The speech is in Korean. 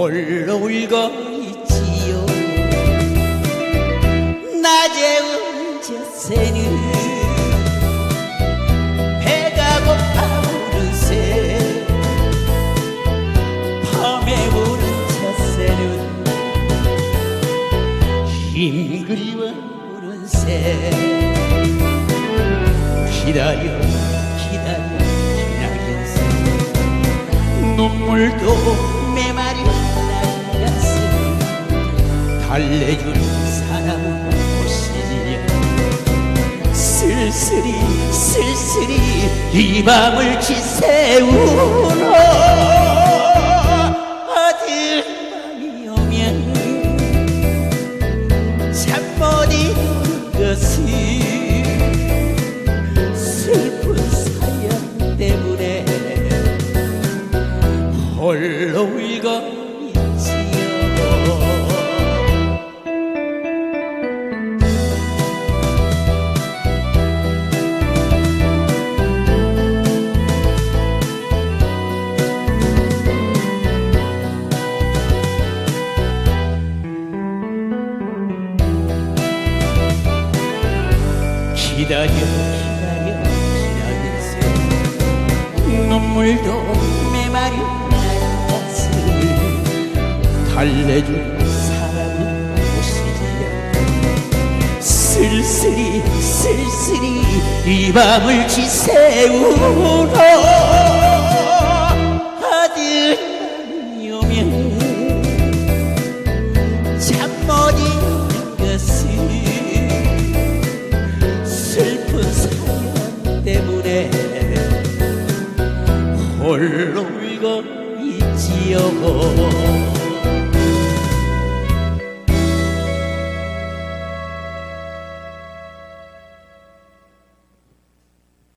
홀로 울고 있지요? 낮에 운저새는 배가 고파 부르세 밤에 우는 저새는 힘 그리워 우는 새. 기다려 기다려 기다려서 눈물도 메마 달래주는 사람은 오시려 쓸쓸히 쓸쓸히 이 밤을 지새우노 어딜 밤이 오면 참못 잊는 것이 슬픈 사연 때문에 홀로 울고 기다려 기다려 기다리세 눈물도 메마른 날 가슴을 달래줄 사람은 오시리야 쓸쓸히 쓸쓸히 이 밤을 지새우러 홀로 울고 있지요